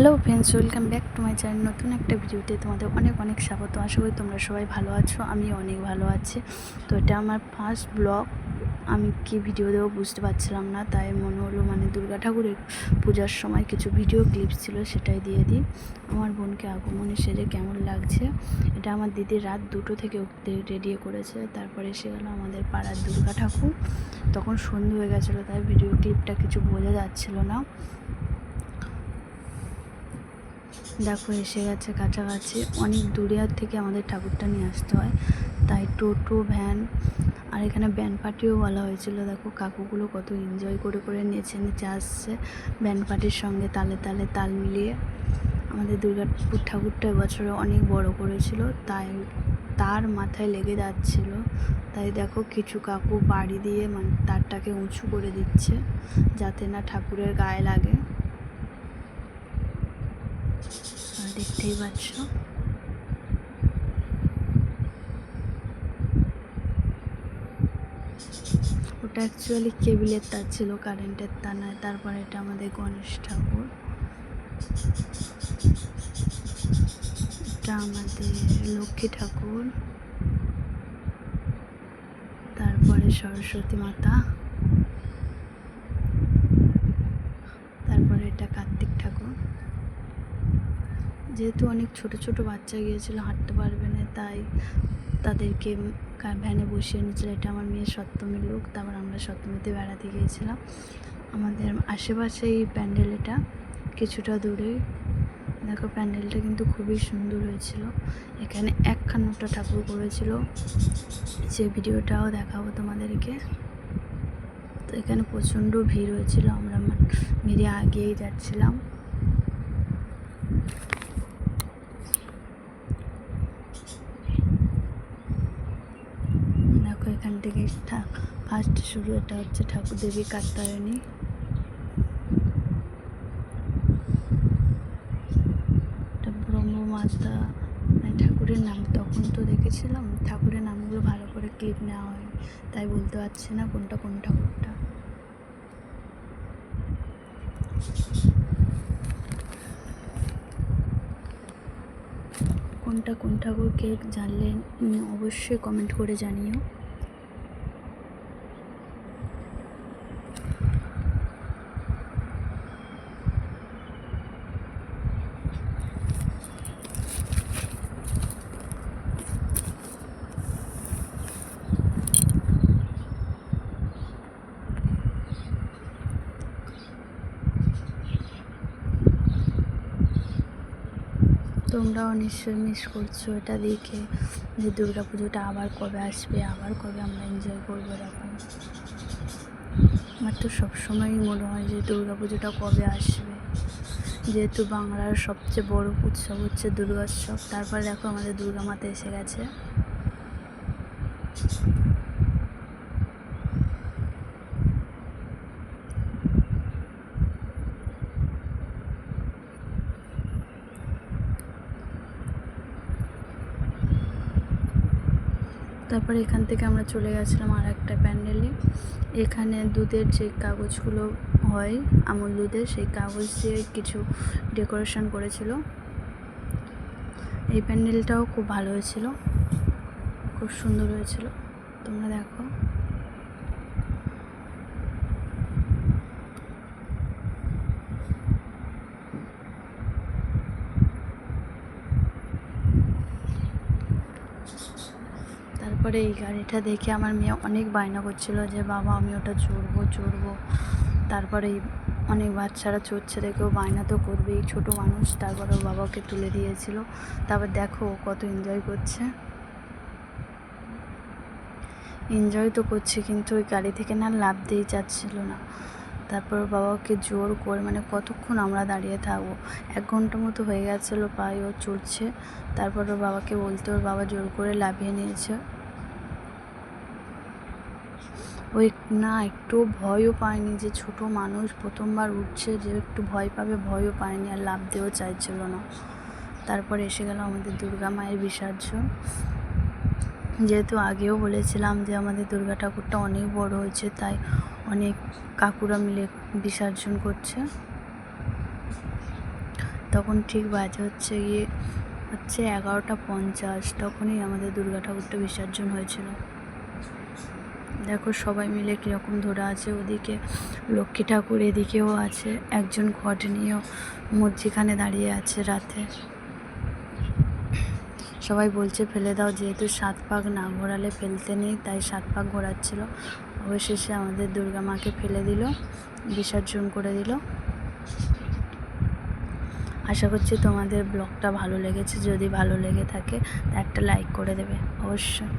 Hello friends welcome back to my channel নতুন একটা ভিডিওতে তোমাদের অনেক অনেক স্বাগত। আশা করি তোমরা সবাই ভালো আছো আমি অনেক ভালো আছি। তো এটা আমার ফার্স্ট ব্লগ আমি কি ভিডিও দেবো বুঝতে পারছিলাম না, তাই মনে হলো মানে দুর্গা ঠাকুরের পূজার সময় কিছু ভিডিও ক্লিপস ছিল সেটাই দিয়ে দিই। আমার বোনকে আগমনে সেরে কেমন লাগছে? এটা আমার দিদি রাত দুটো থেকে রেডি করেছে, তারপরে এসে গেল আমাদের পাড়ার দুর্গা ঠাকুর। তখন সন্ধে হয়ে গেছিল, তাই ভিডিও ক্লিপটা কিছু বোঝা যাচ্ছিল না। দেখো, এসে গেছে কাছাকাছি। অনেক দূরে থেকে আমাদের ঠাকুরটা নিয়ে আসতে হয়। তাই টোটো, ভ্যান আর এখানে ব্যান্ড পার্টিও বলা হয়েছিল। দেখো, কাকুগুলো কত এনজয় করে করে নেচে নেচে আসছে ব্যান্ড পার্টির সঙ্গে তালে তালে, তাল মিলিয়ে। আমাদের দুর্গাপুর ঠাকুরটা এবছরে অনেক বড় করেছিল। তাই তার মাথায় লেগে যাচ্ছিল। তাই দেখো, কিছু কাকু বাড়ি দিয়ে মানে তারটাকে উঁচু করে দিচ্ছে যাতে না ঠাকুরের গায়ে লাগে আর দেখতেই পাচ্ছ। ওটা অ্যাকচুয়ালি কেবিলের তার ছিল কারেন্টের তার নয়, তারপরে এটা আমাদের গণেশ ঠাকুর। এটা আমাদের লক্ষ্মী ঠাকুর। তারপরে সরস্বতী মাতা তারপরে এটা কার্তিক ঠাকুর যেহেতু অনেক ছোট ছোট বাচ্চা গিয়েছিল, হাঁটতে পারবে না, তাই তাদেরকে ভ্যানে বসিয়ে নিয়েছিল এটা আমার মেয়ের সপ্তমীর লোক, তারপর আমরা সপ্তমীতে বেড়াতে গিয়েছিলাম। আমাদের আশেপাশে এই প্যান্ডেল এটা কিছুটা দূরে। দেখো প্যান্ডেলটা কিন্তু খুবই সুন্দর হয়েছিল। এখানে একখান্নটা ঠাকুর করেছিল। যে ভিডিওটাও দেখাবো তোমাদেরকে। তো এখানে প্রচণ্ড ভিড় হয়েছিল। আমরা মেরে আগিয়েই যাচ্ছিলাম দেখো এখান থেকে ফার্স্ট শুরু এটা হচ্ছে ঠাকুর দেবী কাত্তায়নী ব্রহ্মমাতা মানে ঠাকুরের নাম তখন তো দেখেছিলাম ঠাকুরের নামগুলো ভালো করে ক্লিপ নেওয়া হয় তাই বলতে পারছি না কোনটা কোন ঠাকুরটা। কোনটা কোন ঠাকুর কে জানলে উম, অবশ্যই কমেন্ট করে জানিও। তোমরাও নিশ্চয়ই মিস করছ এটা দেখে যে দুর্গা পুজোটা আবার কবে আসবে, আবার কবে আমরা এনজয় করব এরকম। আমার তো সবসময়ই মনে হয় যে দুর্গা পুজোটা কবে আসবে। যেহেতু বাংলার সবচেয়ে বড় উৎসব হচ্ছে দুর্গোৎসব, তারপর দেখো আমাদের দুর্গা মাতা এসে গেছে। তারপরে এখান থেকে আমরা চলে গেছিলাম আর একটা প্যান্ডেলে। এখানে দুধের যে কাগজগুলো হয়, আমুল দুধের, সেই কাগজ দিয়ে কিছু ডেকোরেশন করেছিল। এই প্যান্ডেলটাও খুব ভালো হয়েছিল। খুব সুন্দর হয়েছিল। তোমরা দেখো। তারপরে এই গাড়িটা দেখে আমার মেয়ে অনেক বায়না করছিল যে, বাবা, আমি ওটা চড়বো চড়বো। তারপরে অনেক বাচ্চারা চড়ছে, দেখেও বায়না তো করবেই ছোটো মানুষ, তারপরে বাবাকে তুলে দিয়েছিল। তারপর দেখো কত এনজয় করছে। এনজয় তো করছে, কিন্তু ওই গাড়ি থেকে না লাভতেই চাচ্ছিল না। তারপর বাবাকে জোর করে মানে কতক্ষণ আমরা দাঁড়িয়ে থাকব? এক ঘণ্টা মতো হয়ে গেছিল, প্রায় ও চড়ছে। তারপর ওর বাবাকে বলতে, ওর বাবা জোর করে লাভিয়ে নিয়েছে। ওই না, একটু ভয়ও পায়নি যে ছোট মানুষ প্রথমবার উঠছে যে একটু ভয় পাবে, ভয়ও পায়নি আর লাভ দিয়েও চাইছিল না। তারপরে এসে গেল আমাদের দুর্গা মায়ের বিসর্জন। যেহেতু আগেও বলেছিলাম যে আমাদের দুর্গা ঠাকুরটা অনেক বড় হয়েছে, তাই অনেক কাকুরা মিলে বিসর্জন করছে। তখন ঠিক বাজে হচ্ছে গিয়ে হচ্ছে এগারোটা পঞ্চাশ, তখনই আমাদের দুর্গা ঠাকুরটা বিসর্জন হয়েছিল। দেখো সবাই মিলে কীরকম ধরে আছে ওদিকে, লক্ষ্মী ঠাকুর এদিকেও আছে, একজন ঘট নিয়েও মধ্যিখানে দাঁড়িয়ে আছে রাতে। সবাই বলছে ফেলে দাও, যেহেতু সাত পাক না ঘোরালে ফেলতে নেই, তাই সাত পাক ঘোরাচ্ছিল। অবশেষে আমাদের দুর্গা মাকে ফেলে দিল, বিসর্জন করে দিল। আশা করছি তোমাদের ব্লগটা ভালো লেগেছে, যদি ভালো লেগে থাকে, একটা লাইক করে দেবে, অবশ্যই।